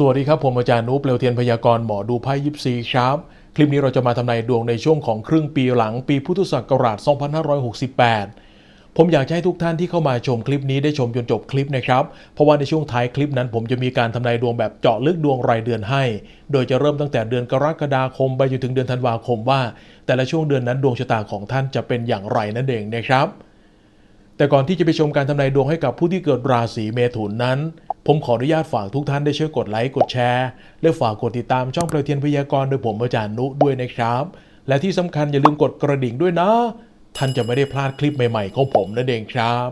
สวัสดีครับ ผมอาจารย์นุเปลวเทียนพยากรณ์หมอดูไพ่ยิปซีครับ คลิปนี้เราจะมาทำนายดวงในช่วงของครึ่งปีหลังปีพุทธศักราช 2568 ผมอยากให้ทุกท่านที่เข้ามาชมคลิปนี้ได้ชมจนจบคลิปนะครับ เพราะว่าในช่วงท้ายคลิปนั้น ผมจะมีการทำนายดวงแบบเจาะลึกดวงรายเดือนให้ โดยจะเริ่มตั้งแต่เดือนกรกฎาคมไปจนถึงเดือนธันวาคมว่า แต่ละช่วงเดือนนั้นดวงชะตาของท่านจะเป็นอย่างไรนั่นเองนะครับ แต่ก่อนที่จะไปชมการทำนายดวงให้กับผู้ที่เกิดราศีเมถุนนั้น ผมขออนุญาตฝากทุกท่านได้ช่วยกดไลค์กดแชร์ และฝากกดติดตามช่องประเทียนพยากรณ์โดยผมอาจารย์นุด้วยนะครับ และที่สำคัญอย่าลืมกดกระดิ่งด้วยนะ ท่านจะไม่ได้พลาดคลิปใหม่ๆของผมนั่นเองครับ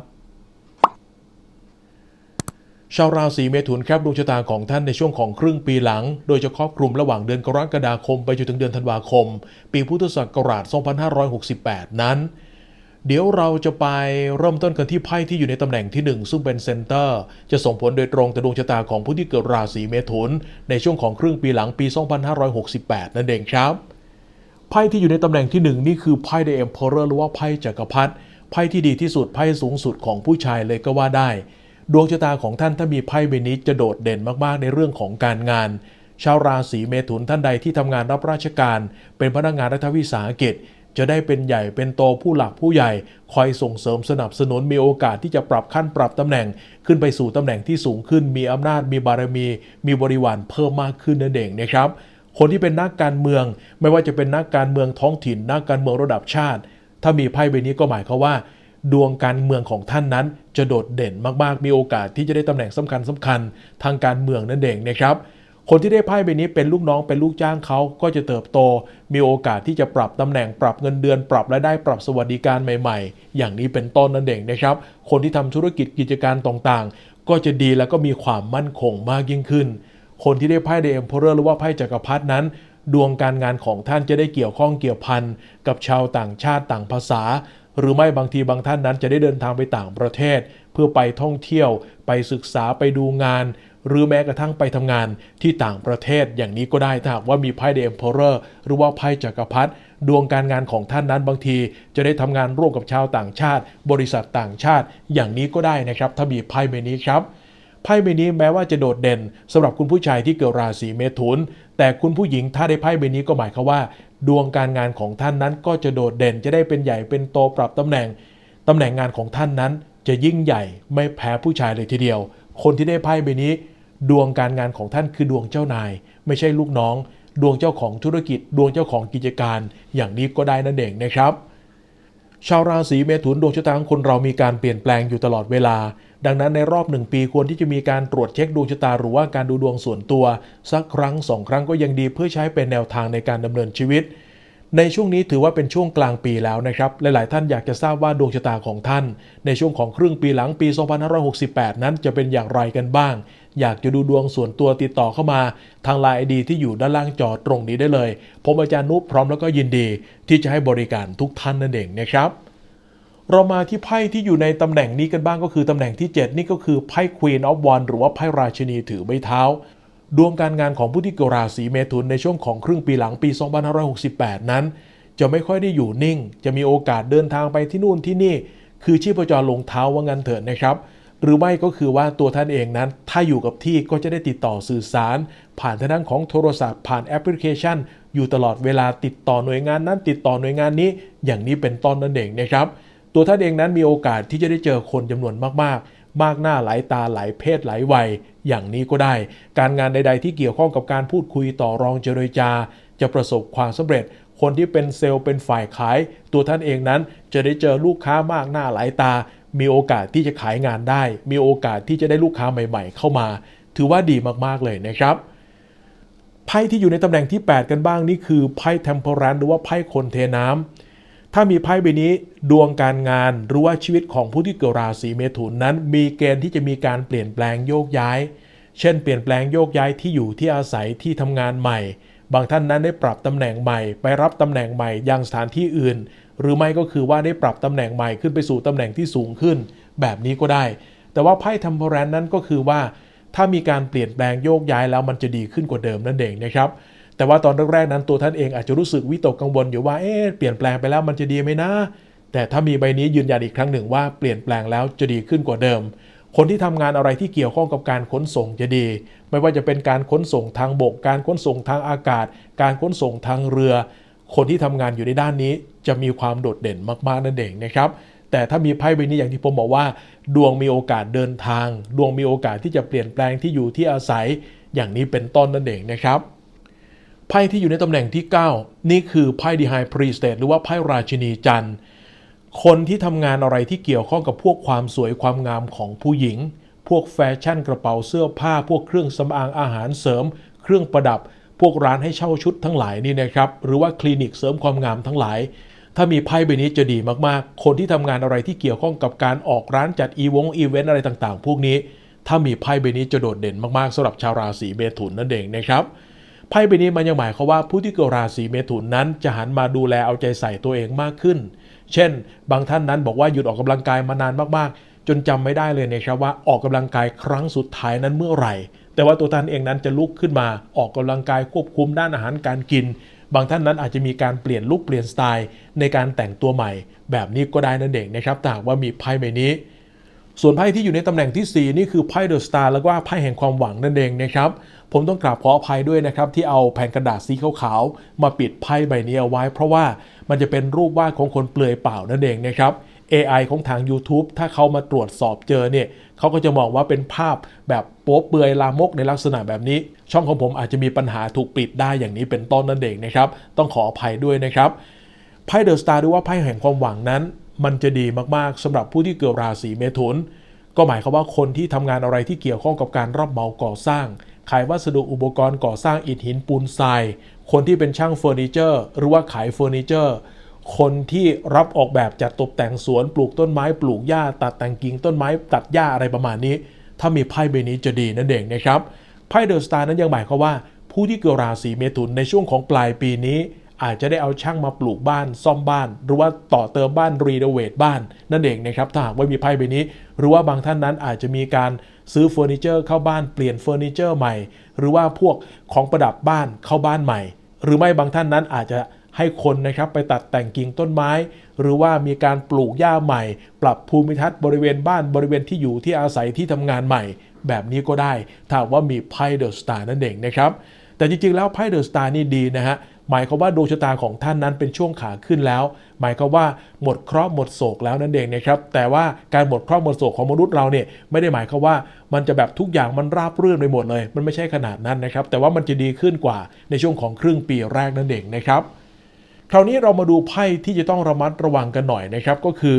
ชาวราศีเมถุนครับดวงชะตาของท่านในช่วงของครึ่งปีหลัง โดยจะครอบคลุมระหว่างเดือนกรกฎาคมไปจนถึงเดือนธันวาคม ปีพุทธศักราช 2568 นั้น เดี๋ยวเราจะไปเริ่มต้นกันที่ไพ่ที่อยู่ในตำแหน่งที่ 1 ซึ่งเป็นเซนเตอร์ จะส่งผลโดยตรงต่อดวงชะตาของผู้ที่เกิดราศีเมถุน ในช่วงของครึ่งปีหลังปี 2568 นั่นเองครับ ไพ่ที่อยู่ในตำแหน่งที่ 1 นี่คือไพ่เดอเอ็มพเรอร์หรือว่าไพ่จักรพรรดิไพ่ที่ดีที่สุดไพ่สูงสุดของผู้ชายเลยก็ว่าได้ ดวงชะตาของท่านถ้ามีไพ่ใบนี้จะโดดเด่นมากๆ ในเรื่องของการงานชาวราศีเมถุนท่านใดที่ทำงานรับราชการ เป็นพนักงานรัฐวิสาหกิจ จะได้เป็นใหญ่เป็นโตผู้หลักผู้ใหญ่ คอยส่งเสริมสนับสนุนมีโอกาสที่จะปรับขั้นปรับตำแหน่ง ขึ้นไปสู่ตำแหน่งที่สูงขึ้น มีอำนาจมีบารมี มีบริวารเพิ่มมากขึ้นนั่นเองนะครับคนที่เป็นนักการเมือง ไม่ว่าจะเป็นนักการเมืองท้องถิ่น นักการเมืองระดับชาติ ถ้ามีไพ่ใบนี้ก็หมายความว่า ดวงการเมืองของท่านนั้นจะโดดเด่นมากๆ มีโอกาสที่จะได้ตำแหน่งสำคัญสคัญทางการเมืองนั่นเองนะครับ คนที่ได้ไพ่ใบนี้เป็นลูกน้องเป็นลูกจ้างเขาก็จะเติบโต มีโอกาสที่จะปรับตำแหน่งปรับเงินเดือนปรับรายได้ปรับสวัสดิการใหม่ ๆ อย่างนี้เป็นต้นนั่นเองนะครับ คนที่ทำธุรกิจกิจการต่างๆ ก็จะดีแล้วก็มีความมั่นคงมากยิ่งขึ้น คนที่ได้ไพ่เดเอ็มพเรอร์หรือว่าไพ่จักรพรรดินั้นดวงการงานของท่านจะได้เกี่ยวข้องเกี่ยวพันกับชาวต่างชาติต่างภาษา หรือไม่บางทีบางท่านนั้นจะได้เดินทางไปต่างประเทศ เพื่อไปท่องเที่ยว ไปศึกษาไปดูงาน หรือแม้กระทั่งไปทำงานที่ต่างประเทศอย่างนี้ก็ได้ถ้าหากว่ามีไพ่เดอะเพอเรอร์หรือว่าไพ่จักรพรรดิดวงการงานของท่านนั้นบางที จะได้ทำงานร่วมกับชาวต่างชาติ บริษัทต่างชาติ อย่างนี้ก็ได้นะครับ ถ้ามีไพ่ใบนี้ครับไพ่ใบนี้แม้ว่าจะโดดเด่นสำหรับคุณผู้ชายที่เกิดราศีเมถุน แต่คุณผู้หญิงถ้าได้ไพ่ใบนี้ก็หมายความว่า ดวงการงานของท่านนั้นก็จะโดดเด่นจะได้เป็นใหญ่เป็นโตปรับตำแหน่งตำแหน่งงานของท่านนั้นจะยิ่งใหญ่ไม่แพ้ผู้ชายเลยทีเดียว คนที่ได้ไพ่ใบนี้ ดวงการงานของท่านคือดวงเจ้านาย ไม่ใช่ลูกน้อง ดวงเจ้าของธุรกิจ ดวงเจ้าของกิจการ อย่างนี้ก็ได้นั่นเองนะครับ ชาวราศีเมถุนดวงชะตาของคนเรามีการเปลี่ยนแปลงอยู่ตลอดเวลา ดังนั้นในรอบหนึ่งปีควรที่จะมีการตรวจเช็คดวงชะตาหรือว่าการดูดวงส่วนตัว สักครั้งสองครั้งก็ยังดีเพื่อใช้เป็นแนวทางในการดำเนินชีวิต ในช่วงนี้ถือว่าเป็นช่วงกลางปีแล้วนะครับ หลาย ๆ ท่านอยากจะทราบว่าดวงชะตาของท่าน ในช่วงของครึ่งปีหลังปี 2568 นั้นจะเป็นอย่างไรกันบ้าง อยากจะดูดวงส่วนตัวติดต่อเข้ามาทางไลน์ไอดีที่อยู่ด้านล่างจอตรงนี้ได้เลย ผมอาจารย์นุพร้อมแล้วก็ยินดี ที่จะให้บริการทุกท่านนั่นเองนะครับ เรามาที่ไพ่ที่อยู่ในตำแหน่งนี้กันบ้างก็คือตำแหน่งที่ 7 นี่ก็คือไพ่ Queen of Wands หรือว่าไพ่ราชินีถือใบเท้า ดวงการงานของผู้ที่เกิดราศีเมถุนในช่วงของครึ่งปีหลังปี 2568 นั้น จะไม่ค่อยได้อยู่นิ่ง จะมีโอกาสเดินทางไปที่นู่นที่นี่ คือชีพจรลงเท้าว่างันเถิดนะครับ หรือไม่ก็คือว่าตัวท่านเองนั้น ถ้าอยู่กับที่ก็จะได้ติดต่อสื่อสาร ผ่านทางด้านของโทรศัพท์ ผ่านแอปพลิเคชัน อยู่ตลอดเวลาติดต่อหน่วยงานนั้น ติดต่อหน่วยงานนี้ อย่างนี้เป็นต้นนั่นเองนะครับ ตัวท่านเองนั้นมีโอกาสที่จะได้เจอคนจำนวนมากๆ มากหน้าหลายตาหลายเพศหลายวัย อย่างนี้ก็ได้ การงานใด ๆ ที่เกี่ยวข้องกับการพูดคุยต่อรองเจรจา จะประสบความสำเร็จ คนที่เป็นเซลล์เป็นฝ่ายขาย ตัวท่านเองนั้นจะได้เจอลูกค้ามากหน้าหลายตา มีโอกาสที่จะขายงานได้ มีโอกาสที่จะได้ลูกค้าใหม่ ๆ เข้ามา ถือว่าดีมากๆเลยนะครับไพ่ที่อยู่ในตำแหน่งที่ 8 กันบ้างนี่คือไพ่เทมเพอรันหรือว่าไพ่คนเทน้ำ ถ้ามีไพ่ใบนี้ดวงการงานหรือว่าชีวิตของผู้ที่เกิดราศีเมถุนนั้น มีเกณฑ์ที่จะมีการเปลี่ยนแปลงโยกย้าย เช่น เปลี่ยนแปลงโยกย้ายที่อยู่ที่อาศัยที่ทำงานใหม่ บางท่านนั้นได้ปรับตำแหน่งใหม่ ไปรับตำแหน่งใหม่ยังสถานที่อื่น หรือไม่ก็คือว่าได้ปรับตำแหน่งใหม่ขึ้นไปสู่ตำแหน่งที่สูงขึ้น แบบนี้ก็ได้ แต่ว่าไพ่ทัมเพรันนั้นก็คือว่า ถ้ามีการเปลี่ยนแปลงโยกย้ายแล้วมันจะดีขึ้นกว่าเดิมนั่นเองนะครับ แต่ว่าตอนแรกๆนั้นตัวท่านเองอาจจะรู้สึกวิตกกังวลอยู่ว่าเอ๊ะเปลี่ยนแปลงไปแล้วมันจะดีไหมนะ แต่ถ้ามีใบนี้ยืนยันอีกครั้งหนึ่งว่าเปลี่ยนแปลงแล้วจะดีขึ้นกว่าเดิม คนที่ทำงานอะไรที่เกี่ยวข้องกับการขนส่งจะดี ไม่ว่าจะเป็นการขนส่งทางบก การขนส่งทางอากาศ การขนส่งทางเรือ คนที่ทำงานอยู่ในด้านนี้จะมีความโดดเด่นมากๆนั่นเองนะครับแต่ถ้ามีไพ่ใบนี้อย่างที่ผมบอกว่า ดวงมีโอกาสเดินทาง ดวงมีโอกาสที่จะเปลี่ยนแปลงที่อยู่ที่อาศัยอย่างนี้เป็นต้นนั่นเองนะครับ ไพ่ที่อยู่ในตำแหน่งที่ 9 นี่คือไพ่ดีไฮพรีสเตหรือว่าไพ่ราชินีจันทร์คนที่ทำงานอะไรที่เกี่ยวข้องกับพวกความสวยความงามของผู้หญิง พวกแฟชั่นกระเป๋าเสื้อผ้า พวกเครื่องสำอางอาหารเสริม เครื่องประดับ พวกร้านให้เช่าชุดทั้งหลายนี่นะครับ หรือว่าคลินิกเสริมความงามทั้งหลาย ถ้ามีไพ่ใบนี้จะดีมากๆ คนที่ทำงานอะไรที่เกี่ยวข้องกับการออกร้านจัดอีวงอีเวนต์อะไรต่างๆ พวกนี้ ถ้ามีไพ่ใบนี้จะโดดเด่นมากๆสำหรับชาวราศีเมถุนนั่นเองนะครับ ไพ่ใบนี้มันยังหมายความว่าผู้ที่เกิดราศีเมถุนนั้น จะหันมาดูแลเอาใจใส่ตัวเองมากขึ้น เช่น บางท่านนั้นบอกว่าหยุดออกกำลังกายมานานมากๆ จนจำไม่ได้เลยนะครับว่าออกกำลังกายครั้งสุดท้ายนั้นเมื่อไหร่ แต่ว่าตัวท่านเองนั้นจะลุกขึ้นมาออกกำลังกายควบคุมด้านอาหารการกิน บางท่านนั้นอาจจะมีการเปลี่ยนลุกเปลี่ยนสไตล์ ในการแต่งตัวใหม่ แบบนี้ก็ได้นั่นเองนะครับถ้าหากว่ามีไพ่ใบนี้ ส่วนไพ่ที่อยู่ในตำแหน่งที่ 4 นี่คือไพ่เดอะสตาร์แล้วก็ไพ่แห่งความหวังนั่นเองนะครับ ผมต้องกราบขออภัยด้วยนะครับ ที่เอาแผ่นกระดาษสีขาวๆ มาปิดไพ่ใบนี้เอาไว้ เพราะว่ามันจะเป็นรูปวาดของคนเปลือยเปล่านั่นเองนะครับ AI ของทาง YouTube ถ้าเขามาตรวจสอบเจอเนี่ยเขาก็จะมองว่าเป็นภาพแบบโป๊เปลือยลามกในลักษณะแบบนี้ ช่องของผมอาจจะมีปัญหาถูกปิดได้อย่างนี้เป็นต้นนั่นเองนะครับ ต้องขออภัยด้วยนะครับไพ่เดอะสตาร์หรือว่าไพ่แห่งความหวังนั้น มันจะดีมากๆสำหรับผู้ที่เกิดราศีเมถุน ก็หมายความว่าคนที่ทำงานอะไรที่เกี่ยวข้องกับการรับเหมาก่อสร้าง ขายวัสดุอุปกรณ์ก่อสร้างอิฐหินปูนทราย คนที่เป็นช่างเฟอร์นิเจอร์ หรือว่าขายเฟอร์นิเจอร์ คนที่รับออกแบบจัดตกแต่งสวนปลูกต้นไม้ปลูกหญ้าตัดแต่งกิ่งต้นไม้ตัดหญ้าอะไรประมาณนี้ ถ้ามีไพ่ใบนี้จะดีนั่นเองนะครับไพ่เดอะสตาร์นั้นยังหมายความว่า ผู้ที่เกิดราศีเมถุนในช่วงของปลายปีนี้ อาจจะได้เอาช่างมาปลูกบ้าน ซ่อมบ้าน หรือว่าต่อเติมบ้านรีโนเวทบ้าน นั่นเองนะครับถ้าหากว่ามีไพ่ใบนี้ หรือว่าบางท่านนั้นอาจจะมีการซื้อเฟอร์นิเจอร์เข้าบ้านเปลี่ยนเฟอร์นิเจอร์ใหม่ หรือว่าพวกของประดับบ้านเข้าบ้านใหม่ หรือไม่บางท่านนั้นอาจจะให้คนนะครับไปตัดแต่งกิ่งต้นไม้ หรือว่ามีการปลูกหญ้าใหม่ ปรับภูมิทัศน์บริเวณบ้านบริเวณที่อยู่ที่อาศัยที่ทำงานใหม่ แบบนี้ก็ได้ถ้าว่ามีไพ่เดอะสตาร์นั่นเองนะครับแต่จริงๆแล้วไพ่เดอะสตาร์นี่ดีนะฮะ หมายความว่าดวงชะตาของท่านนั้นเป็นช่วงขาขึ้นแล้ว หมายความว่าหมดเคราะห์หมดโศกแล้วนั่นเองนะครับแต่ว่าการหมดเคราะห์หมดโศกของมนุษย์เราเนี่ยไม่ได้หมายความว่ามันจะแบบทุกอย่างมันราบรื่นไปหมดเลย มันไม่ใช่ขนาดนั้นนะครับแต่ว่ามันจะดีขึ้นกว่าในช่วงของครึ่งปีแรกนั่นเองนะครับคราวนี้เรามาดูไพ่ที่จะต้องระมัดระวังกันหน่อยนะครับก็คือ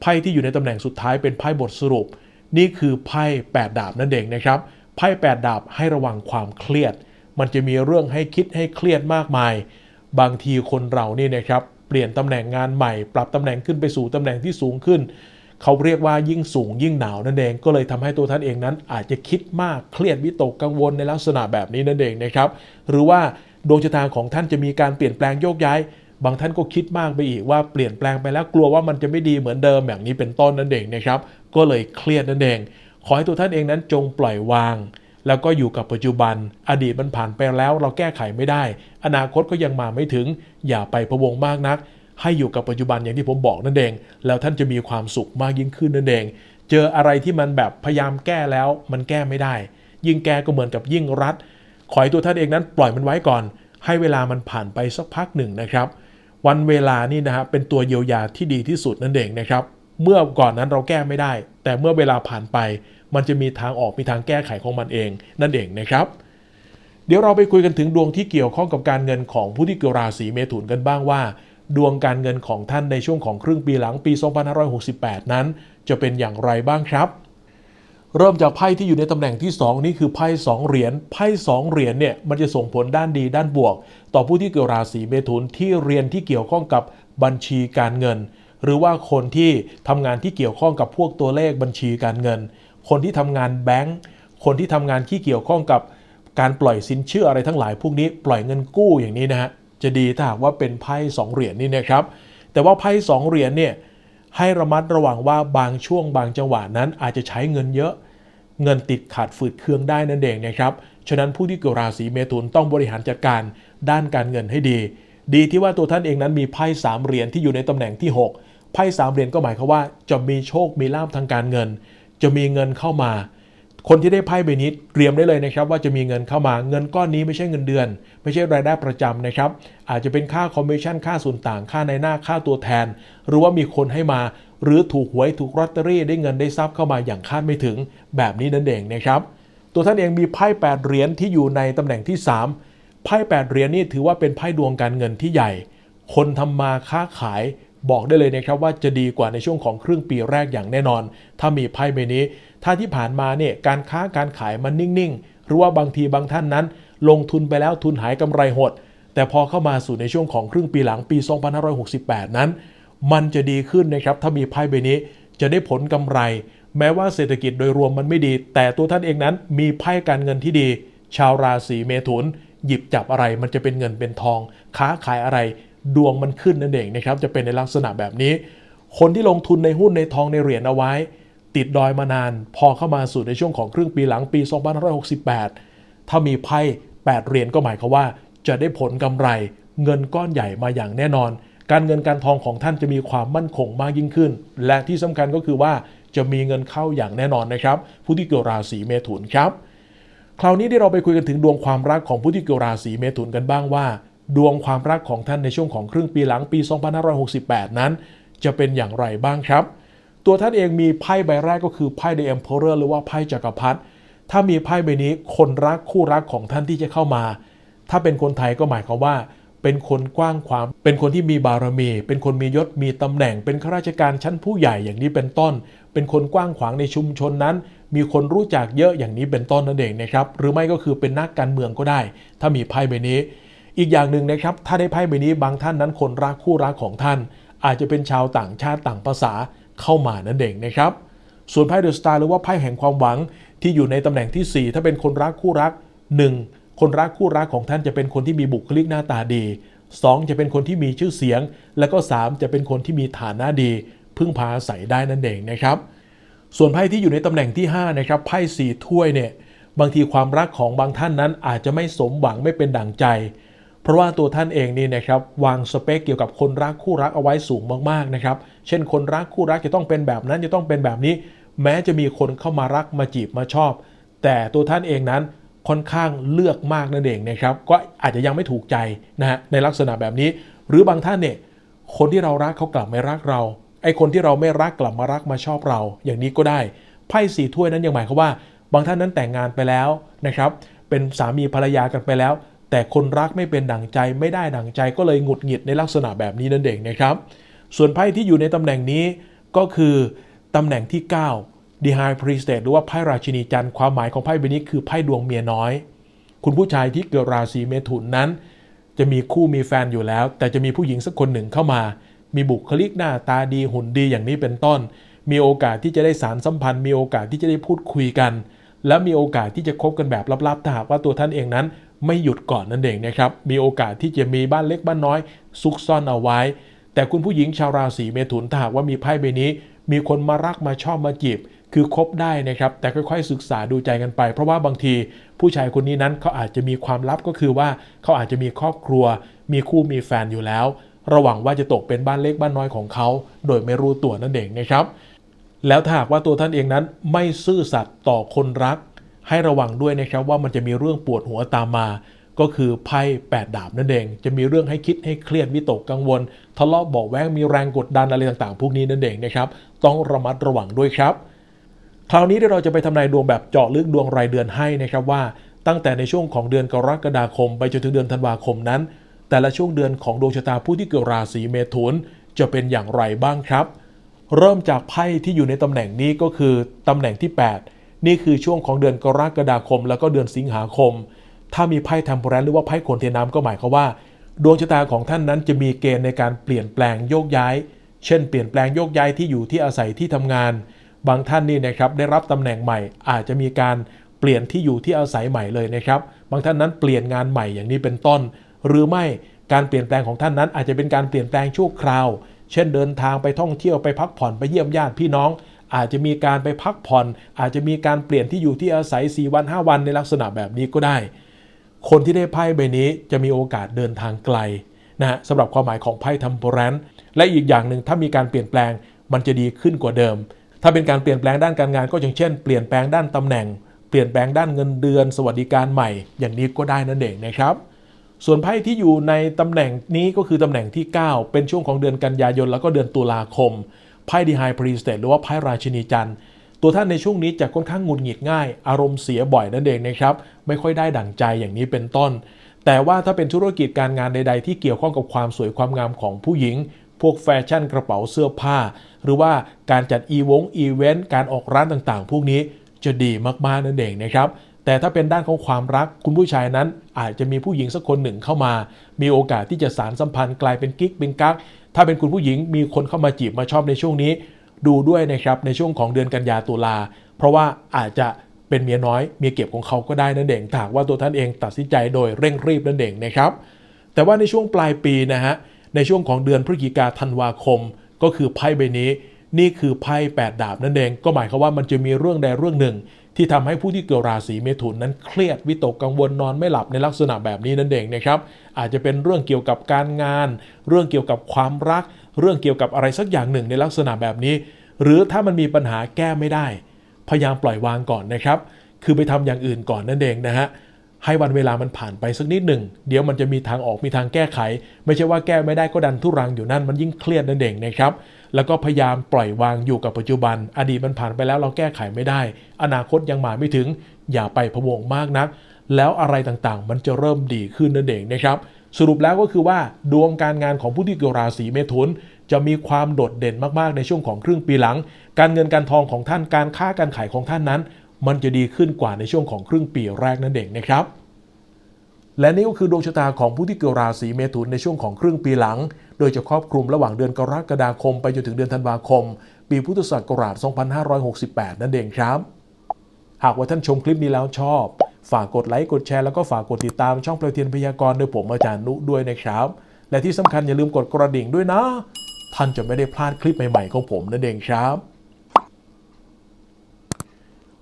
ไพ่ที่อยู่ในตำแหน่งสุดท้ายเป็นไพ่บทสรุป นี่คือไพ่8ดาบนั่นเองนะครับไพ่8ดาบให้ระวังความเครียด มันจะมีเรื่องให้คิดให้เครียดมากมาย บางทีคนเรานี่นะครับเปลี่ยนตำแหน่งงานใหม่ ปรับตำแหน่งขึ้นไปสู่ตำแหน่งที่สูงขึ้น เขาเรียกว่ายิ่งสูงยิ่งหนาวนั่นเองก็เลยทำให้ตัวท่านเองนั้น อาจจะคิดมากเครียดวิตกกังวลในลักษณะแบบนี้นั่นเองนะครับหรือว่าดวงชะตาของท่านจะมีการเปลี่ยนแปลงโยกย้าย บางท่านก็คิดมากไปอีกว่าเปลี่ยนแปลงไปแล้วกลัวว่ามันจะไม่ดีเหมือนเดิมอย่างนี้เป็นต้นนั่นเองนะครับก็เลยเครียดนั่นเอง ขอให้ตัวท่านเองนั้นจงปล่อยวาง แล้วก็อยู่กับปัจจุบัน อดีตมันผ่านไปแล้วเราแก้ไขไม่ได้ อนาคตก็ยังมาไม่ถึง อย่าไปพะวงมากนัก ให้อยู่กับปัจจุบันอย่างที่ผมบอกนั่นเอง แล้วท่านจะมีความสุขมากยิ่งขึ้นนั่นเอง เจออะไรที่มันแบบพยายามแก้แล้วมันแก้ไม่ได้ ยิ่งแก้ก็เหมือนกับยิ่งรัด ขอให้ตัวท่านเองนั้นปล่อยมันไว้ก่อน ให้เวลามันผ่านไปสักพักหนึ่งนะครับ วันเวลานี่นะฮะเป็นตัวเยียวยาที่ดีที่สุดนั่นเองนะครับ เมื่อก่อนนั้นเราแก้ไม่ได้ แต่เมื่อเวลาผ่านไป มันจะมีทางออกมีทางแก้ไขของมันเอง นั่นเองนะครับ เดี๋ยวเราไปคุยกันถึงดวงที่เกี่ยวข้องกับการเงินของผู้ที่เกิดราศีเมถุนกันบ้างว่า ดวงการเงินของท่านในช่วงของครึ่งปีหลังปี 2568 นั้น จะเป็นอย่างไรบ้างครับเริ่มจากไพ่ที่อยู่ในตำแหน่งที่ 2 นี่คือไพ่สองเหรียญไพ่สองเหรียญเนี่ยมันจะส่งผลด้านดีด้านบวก ต่อผู้ที่เกิดราศีเมถุนที่เรียนที่เกี่ยวข้องกับบัญชีการเงิน หรือว่าคนที่ทำงานที่เกี่ยวข้องกับพวกตัวเลขบัญชีการเงิน คนที่ทำงานแบงก์คนที่ทำงานที่เกี่ยวข้องกับการปล่อยสินเชื่ออะไรทั้งหลายพวกนี้ปล่อยเงินกู้อย่างนี้นะฮะจะดีถ้าหากว่าเป็นไพ่สองเหรียญนี่นะครับ แต่ว่าไพ่สองเหรียญเนี่ยให้ระมัดระวังว่าบางช่วงบางจังหวะนั้นอาจจะใช้เงินเยอะ เงินติดขาดฝืดเคืองได้นั่นเองนะครับฉะนั้นผู้ที่เกิดราศีเมถุนต้องบริหารจัดการด้านการเงินให้ดี ดีที่ว่าตัวท่านเองนั้นมีไพ่สามเหรียญที่อยู่ในตำแหน่งที่ 6 ไพ่สามเหรียญก็หมายความว่า จะมีโชคมีลาภทางการเงินจจะมีเงินเข้ามา คนที่ได้ไพ่ใบนี้เตรียมได้เลยนะครับ ว่าจะมีเงินเข้ามาเงินก้อนนี้ไม่ใช่เงินเดือน ไม่ใช่รายได้ประจำนะครับ อาจจะเป็นค่าคอมมิชชั่นค่าส่วนต่างค่าในหน้าค่าตัวแทน หรือว่ามีคนให้มาหรือถูกหวยถูกลอตเตอรี่ได้เงินได้ทรัพย์เข้ามาอย่างคาดไม่ถึง แบบนี้นั่นเองนะครับ ตัวท่านเองมีไพ่8เหรียญที่อยู่ในตำแหน่งที่ 3 ไพ่8เหรียญนี่ถือว่าเป็นไพ่ดวงการเงินที่ใหญ่ คนทำมาค้าขาย บอกได้เลยนะครับว่าจะดีกว่าในช่วงของครึ่งปีแรกอย่างแน่นอน ถ้ามีไพ่ใบนี้ ถ้าที่ผ่านมาเนี่ยการค้าการขายมันนิ่งๆ หรือว่าบางทีบางท่านนั้น ลงทุนไปแล้วทุนหายกำไรหด แต่พอเข้ามาสู่ในช่วงของครึ่งปีหลังปี 2568 นั้น มันจะดีขึ้นนะครับถ้ามีไพ่ใบนี้จะได้ผลกำไร แม้ว่าเศรษฐกิจโดยรวมมันไม่ดี แต่ตัวท่านเองนั้นมีไพ่การเงินที่ดี ชาวราศีเมถุนหยิบจับอะไรมันจะเป็นเงินเป็นทอง ค้าขายอะไร ดวงมันขึ้นนั่นเองนะครับจะเป็นในลักษณะแบบนี้ คนที่ลงทุนในหุ้นในทองในเหรียญเอาไว้ ติดดอยมานาน พอเข้ามาสู่ในช่วงของครึ่งปีหลังปี 2568 ถ้ามีไพ่8เหรียญก็หมายความว่า จะได้ผลกำไรเงินก้อนใหญ่มาอย่างแน่นอน การเงินการทองของท่านจะมีความมั่นคงมากยิ่งขึ้น และที่สำคัญก็คือว่าจะมีเงินเข้าอย่างแน่นอนนะครับ ผู้ที่เกิดราศีเมถุนครับ คราวนี้ที่เราไปคุยกันถึงดวงความรักของผู้ที่เกิดราศีเมถุนกันบ้างว่า ดวงความรักของท่านในช่วงของครึ่งปีหลังปี 2568 นั้น จะเป็นอย่างไรบ้างครับ ตัวท่านเองมีไพ่ใบแรกก็คือไพ่ The Emperor หรือว่าไพ่จักรพรรดิถ้ามีไพ่ใบนี้คนรักคู่รักของท่านที่จะเข้ามา ถ้าเป็นคนไทยก็หมายความว่า เป็นคนกว้างขวางเป็นคนที่มีบารมี เป็นคนมียศมีตำแหน่ง เป็นข้าราชการชั้นผู้ใหญ่อย่างนี้เป็นต้น เป็นคนกว้างขวางในชุมชนนั้น มีคนรู้จักเยอะอย่างนี้เป็นต้นนั่นเองนะครับ หรือไม่ก็คือเป็นนักการเมืองก็ได้ ถ้ามีไพ่ใบนี้ อีกอย่างหนึ่งนะครับ ถ้าได้ไพ่ใบนี้บางท่านนั้นคนรักคู่รักของท่าน อาจจะเป็นชาวต่างชาติต่างภาษาเข้ามานั่นเองนะครับ ส่วนไพ่เดอะสตาร์หรือว่าไพ่แห่งความหวังที่อยู่ในตำแหน่งที่ 4 ถ้าเป็นคนรักคู่รัก 1. คนรักคู่รักของท่านจะเป็นคนที่มีบุคลิกหน้าตาดี 2. จะเป็นคนที่มีชื่อเสียง และก็ 3 จะเป็นคนที่มีฐานะดี พึ่งพาอาศัยได้นั่นเองนะครับ ส่วนไพ่ที่อยู่ในตำแหน่งที่ 5 นะครับไพ่สี่ถ้วยเนี่ยบางทีความรักของบางท่านนั้นอาจจะไม่สมหวังไม่เป็นดั่งใจ เพราะว่าตัวท่านเองนี่นะครับวางสเปคเกี่ยวกับคนรักคู่รักเอาไว้สูงมากๆนะครับเช่นคนรักคู่รักจะต้องเป็นแบบนั้นจะต้องเป็นแบบนี้ แม้จะมีคนเข้ามารักมาจีบมาชอบ แต่ตัวท่านเองนั้นค่อนข้างเลือกมากนั่นเองนะครับก็อาจจะยังไม่ถูกใจนะฮะในลักษณะแบบนี้ หรือบางท่านเนี่ยคนที่เรารักเขากลับไม่รักเราไอ้คนที่เราไม่รักกลับมารักมาชอบเรา อย่างนี้ก็ได้ไพ่สี่ถ้วยนั้นยังหมายความว่า บางท่านนั้นแต่งงานไปแล้วนะครับเป็นสามีภรรยากันไปแล้ว แต่คนรักไม่เป็นดั่งใจไม่ได้ดั่งใจก็เลยหงุดหงิดในลักษณะแบบนี้นั่นเองนะครับ ส่วนไพ่ที่อยู่ในตำแหน่งนี้ก็คือตำแหน่งที่ 9 The High Priestess หรือว่าไพ่ราชินีจันทร์ความหมายของไพ่ใบนี้คือไพ่ดวงเมียน้อย คุณผู้ชายที่เกิดราศีเมถุนนั้น จะมีคู่มีแฟนอยู่แล้ว แต่จะมีผู้หญิงสักคนหนึ่งเข้ามา มีบุคลิกหน้าตาดีหุ่นดีอย่างนี้เป็นต้น มีโอกาสที่จะได้สารสัมพันธ์ มีโอกาสที่จะได้พูดคุยกัน และมีโอกาสที่จะคบกันแบบลับๆถ้าหากว่าตัวท่านเองนั้น ไม่หยุดก่อนนั่นเองนะครับ มีโอกาสที่จะมีบ้านเล็กบ้านน้อย ซุกซ่อนเอาไว้ แต่คุณผู้หญิงชาวราศีเมถุนถ้าหากว่ามีไพ่ใบนี้ มีคนมารักมาชอบมาจีบ คือคบได้นะครับ แต่ค่อยๆ ศึกษาดูใจกันไป เพราะว่าบางทีผู้ชายคนนี้นั้นเขาอาจจะมีความลับก็คือว่าเขาอาจจะมีครอบครัว มีคู่มีแฟนอยู่แล้ว ระวังว่าจะตกเป็นบ้านเล็กบ้านน้อยของเขา โดยไม่รู้ตัวนั่นเองนะครับ แล้วถ้าหากว่าตัวท่านเองนั้นไม่ซื่อสัตย์ต่อคนรัก ให้ระวังด้วยนะครับว่ามันจะมีเรื่องปวดหัวตามมา ก็คือไพ่แปดดาบนั่นเอง จะมีเรื่องให้คิดให้เครียดวิตกกังวล ทะเลาะเบาะแว้งมีแรงกดดันอะไรต่างๆ พวกนี้นั่นเองนะครับ ต้องระมัดระวังด้วยครับ คราวนี้เราจะไปทำนายดวงแบบเจาะลึกดวงรายเดือนให้นะครับว่า ตั้งแต่ในช่วงของเดือนกรกฎาคม ไปจนถึงเดือนธันวาคมนั้น แต่ละช่วงเดือนของดวงชะตาผู้ที่เกิดราศีเมถุนจะเป็นอย่างไรบ้างครับ เริ่มจากไพ่ที่อยู่ในตำแหน่งนี้ก็คือตำแหน่งที่ 8 นี่คือช่วงของเดือนกรกฎาคม แล้วก็เดือนสิงหาคม ถ้ามีไพ่ทมโพแรนหรือว่าไพ่โคนเทน้ำก็หมายความว่า ดวงชะตาของท่านนั้นจะมีเกณฑ์ในการเปลี่ยนแปลงโยกย้าย เช่น เปลี่ยนแปลงโยกย้ายที่อยู่ที่อาศัยที่ทำงาน บางท่านนี่นะครับได้รับตำแหน่งใหม่ อาจจะมีการเปลี่ยนที่อยู่ที่อาศัยใหม่เลยนะครับ บางท่านนั้นเปลี่ยนงานใหม่อย่างนี้เป็นต้น หรือไม่การเปลี่ยนแปลงของท่านนั้นอาจจะเป็นการเปลี่ยนแปลงชั่วคราว เช่นเดินทางไปท่องเที่ยวไปพักผ่อนไปเยี่ยมญาติพี่น้อง อาจจะมีการไปพักผ่อน อาจจะมีการเปลี่ยนที่อยู่ที่อาศัย 4 วัน 5 วันในลักษณะแบบนี้ก็ได้ คนที่ได้ไพ่ใบนี้จะมีโอกาสเดินทางไกลนะฮะสำหรับความหมายของไพ่ทัมโปแรนและอีกอย่างหนึ่งถ้ามีการเปลี่ยนแปลงมันจะดีขึ้นกว่าเดิม ถ้าเป็นการเปลี่ยนแปลงด้านการงานก็อย่างเช่น เปลี่ยนแปลงด้านตำแหน่ง เปลี่ยนแปลงด้านเงินเดือน สวัสดิการใหม่ อย่างนี้ก็ได้นั่นเองนะครับ ส่วนไพ่ที่อยู่ในตำแหน่งนี้ก็คือตำแหน่งที่ 9 เป็นช่วงของเดือนกันยายนแล้วก็เดือนตุลาคม ไพ่ดีไฮพรีสเตทหรือว่าไพ่ราชินีจันทร์ตัวท่านในช่วงนี้จะค่อนข้างหงุดหงิดง่าย อารมณ์เสียบ่อยนั่นเองนะครับ ไม่ค่อยได้ดั่งใจอย่างนี้เป็นต้น แต่ว่าถ้าเป็นธุรกิจการงานใด ๆ ที่เกี่ยวข้องกับความสวยความงามของผู้หญิง พวกแฟชั่นกระเป๋าเสื้อผ้า หรือว่าการจัดอีวงอีเวนต์การออกร้านต่างๆ พวกนี้จะดีมากๆนั่นเองนะครับแต่ถ้าเป็นด้านของความรักคุณผู้ชายนั้น อาจจะมีผู้หญิงสักคนหนึ่งเข้ามา มีโอกาสที่จะสารสัมพันธ์กลายเป็นกิ๊กเป็นกั๊ก ถ้าเป็นคุณผู้หญิงมีคนเข้ามาจีบมาชอบในช่วงนี้ ดูด้วยนะครับในช่วงของเดือนกันยาตุลา เพราะว่าอาจจะเป็นเมียน้อยเมียเก็บของเขาก็ได้นั่นเองถาหากว่าตัวท่านเองตัดสินใจโดยเร่งรีบนั่นเองนะครับ แต่ว่าในช่วงปลายปีนะฮะในช่วงของเดือนพฤศจิกาธันวาคม ก็คือไพ่ใบนี้ นี่คือไพ่8ดาบนั่นเอง ก็หมายความว่ามันจะมีเรื่องใดเรื่องหนึ่ง ที่ทำให้ผู้ที่เกิดราศีเมถุนนั้นเครียดวิตกกังวลนอนไม่หลับในลักษณะแบบนี้นั่นเองนะครับอาจจะเป็นเรื่องเกี่ยวกับการงาน เรื่องเกี่ยวกับความรัก เรื่องเกี่ยวกับอะไรสักอย่างหนึ่งในลักษณะแบบนี้ หรือถ้ามันมีปัญหาแก้ไม่ได้ พยายามปล่อยวางก่อนนะครับ คือไปทำอย่างอื่นก่อนนั่นเองนะฮะ ให้วันเวลามันผ่านไปสักนิดหนึ่ง เดี๋ยวมันจะมีทางออกมีทางแก้ไข ไม่ใช่ว่าแก้ไม่ได้ก็ดันทุรังอยู่นั่นมันยิ่งเครียดนั่นเองนะครับ แล้วก็พยายามปล่อยวางอยู่กับปัจจุบัน อดีตมันผ่านไปแล้วเราแก้ไขไม่ได้ อนาคตยังมาไม่ถึง อย่าไปพะวงมากนัก แล้วอะไรต่างๆ มันจะเริ่มดีขึ้นนั่นเองนะครับสรุปแล้วก็คือว่าดวงการงานของผู้ที่เกิดราศีเมถุน จะมีความโดดเด่นมากๆในช่วงของครึ่งปีหลัง การเงินการทองของท่านการค้าการขายของท่านนั้น มันจะดีขึ้นกว่าในช่วงของครึ่งปีแรกนั่นเองนะครับ และนี่ก็คือดวงชะตาของผู้ที่เกิดราศีเมถุนในช่วงของครึ่งปีหลัง โดยจะครอบคลุมระหว่างเดือนกรกฎาคม ไปจนถึงเดือนธันวาคม ปีพุทธศักราช 2568 นั่นเองครับ หากว่าท่านชมคลิปนี้แล้วชอบ ฝากกดไลค์กดแชร์แล้วก็ฝากกดติดตามช่องเปลวเทียนพยากรณ์โดยผมอาจารย์นุด้วยนะครับ และที่สำคัญอย่าลืมกดกระดิ่งด้วยนะ ท่านจะไม่ได้พลาดคลิปใหม่ๆของผมนั่นเองครับ